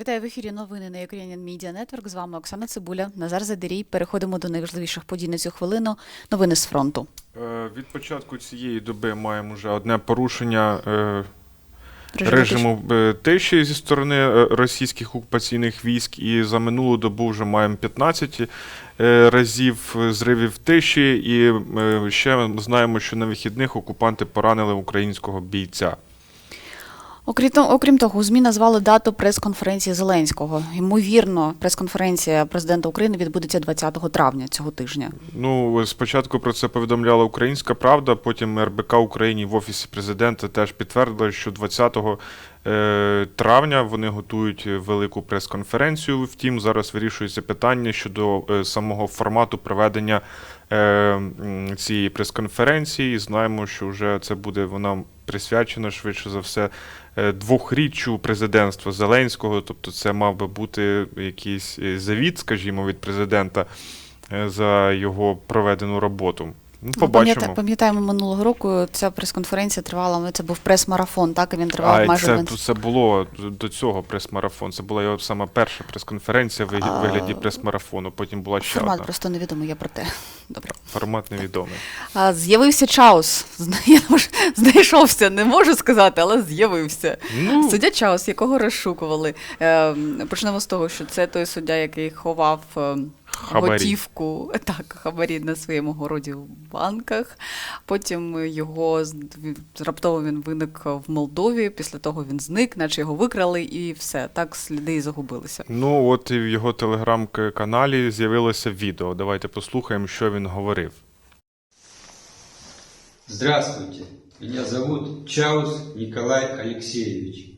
Вітаю в ефірі новини на Ukrainian Media Network. З вами Оксана Цибуля, Назар Задерій. Переходимо до найважливіших подій на цю хвилину. Новини з фронту. Е, Від початку цієї доби маємо вже одне порушення е, Режим режиму е, тиші зі сторони е, російських окупаційних військ, і за минулу добу вже маємо 15 е, разів зривів тиші, і ще знаємо, що на вихідних окупанти поранили українського бійця. Окрім того, окрім того, у ЗМІ назвали дату прес-конференції Зеленського. Ймовірно, прес-конференція президента України відбудеться 20 травня цього тижня. Ну, спочатку про це повідомляла Українська Правда, потім РБК Україні в Офісі президента теж підтвердили, що 20 е, травня вони готують велику прес-конференцію. Втім, зараз вирішується питання щодо е, самого формату проведення е, цієї прес-конференції. Знаємо, що вже це буде вона присвячена швидше за все е, двохріччю президентства Зеленського. Тобто, це мав би бути якийсь е, завіт, скажімо, від президента е, за його проведену роботу. Ну, побачимо. пам'ята- Пам'ятаємо минулого року. Ця прес-конференція тривала. ну, Це був прес-марафон, так і він тривав А майже це, мен- це було до цього прес-марафон. Це була його сама перша прес-конференція в вигляді- прес-марафону. Потім була ще формат. одна. Просто невідомий. Я про те. Добре. Формат невідомий. А, з'явився Чаус. Я знайшовся, не можу сказати, але з'явився. Ну, Суддя Чаус, якого розшукували. Е, почнемо з того, що це той суддя, який ховав е, Хабарі. готівку, так, хабарі на своєму городі в банках. Потім його раптово він виник в Молдові. Після того він зник, наче його викрали, і все. Так сліди і загубилися. ну от і в його телеграм-каналі з'явилося відео. Давайте послухаємо, що він говорив. Здравствуйте, меня зовут Чаус Николай Алексеевич.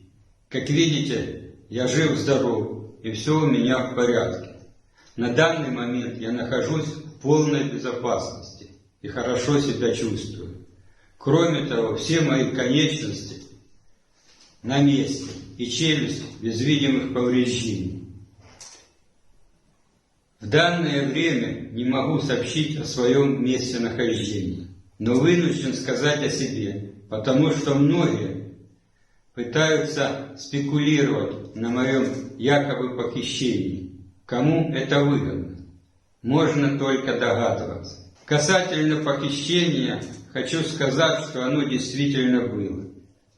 Как видите, я жив-здоров, и все у меня в порядке. На данный момент я нахожусь в полной безопасности и хорошо себя чувствую. Кроме того, все мои конечности на месте и челюсть без видимых повреждений. В данное время не могу сообщить о своем месте нахождения, но вынужден сказать о себе, потому что многие пытаются спекулировать на моем якобы похищении. Кому это выгодно? Можно только догадываться. Касательно похищения, хочу сказать, что оно действительно было.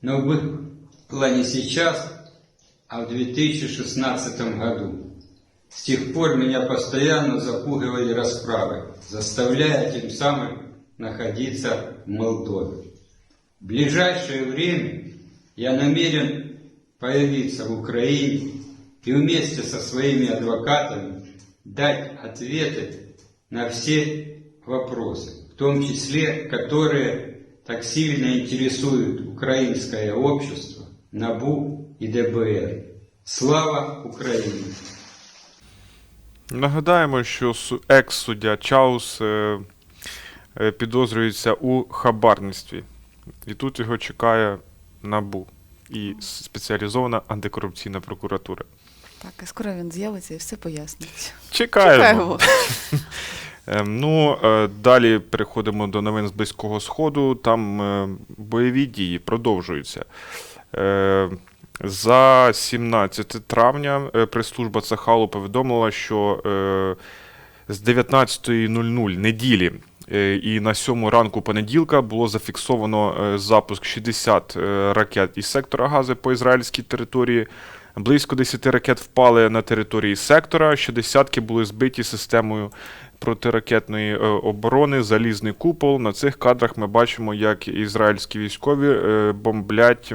Но было не сейчас, а в 2016 году. С тех пор меня постоянно запугивали расправы, заставляя тем самым находиться в Молдове. В ближайшее время я намерен появиться в Украине и вместе со своими адвокатами дать ответы на все вопросы, в том числе, которые так сильно интересуют украинское общество, НАБУ и ДБР. Слава Украине! Нагадаємо, що су- екс-суддя Чаус е, е, підозрюється у хабарництві. І тут його чекає НАБУ і спеціалізована антикорупційна прокуратура. Так, і скоро він з'явиться і все пояснить. Чекаємо. Чекаємо. Ем, Ну, е, далі переходимо до новин з Близького Сходу. Там е, бойові дії продовжуються. Е, За 17 травня прес-служба Цахалу повідомила, що з 19.00 неділі і на 7 ранку понеділка було зафіксовано запуск 60 е, ракет із сектора Гази по ізраїльській території. Близько 10 ракет впали на території сектора, ще десятки були збиті системою протиракетної е, оборони, залізний купол. На цих кадрах ми бачимо, як ізраїльські військові е, бомблять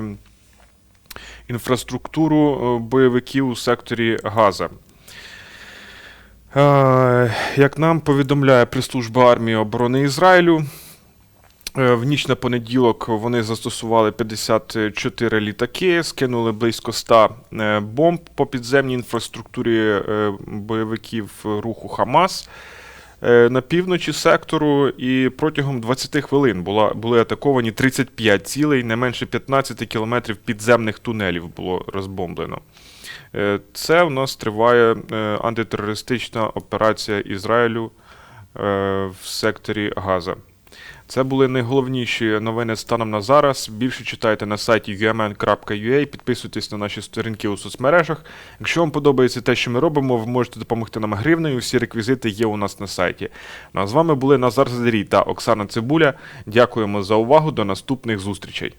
інфраструктуру е, бойовиків у секторі Газа. Як нам повідомляє прес-служба армії оборони Ізраїлю, в ніч на понеділок вони застосували 54 літаки, скинули близько 100 е, бомб по підземній інфраструктурі е, бойовиків руху Хамас е, на півночі сектору, і протягом 20 хвилин була, були атаковані 35 цілей, не менше 15 кілометрів підземних тунелів було розбомблено. Е, Це в нас триває е, антитерористична операція Ізраїлю е, в секторі Газа. Це були найголовніші новини станом на зараз. Більше читайте на сайті umn.ua, підписуйтесь на наші сторінки у соцмережах. Якщо вам подобається те, що ми робимо, ви можете допомогти нам гривнею. Всі реквізити є у нас на сайті. Ну а з вами були Назар Задрій та Оксана Цибуля. Дякуємо за увагу. До наступних зустрічей.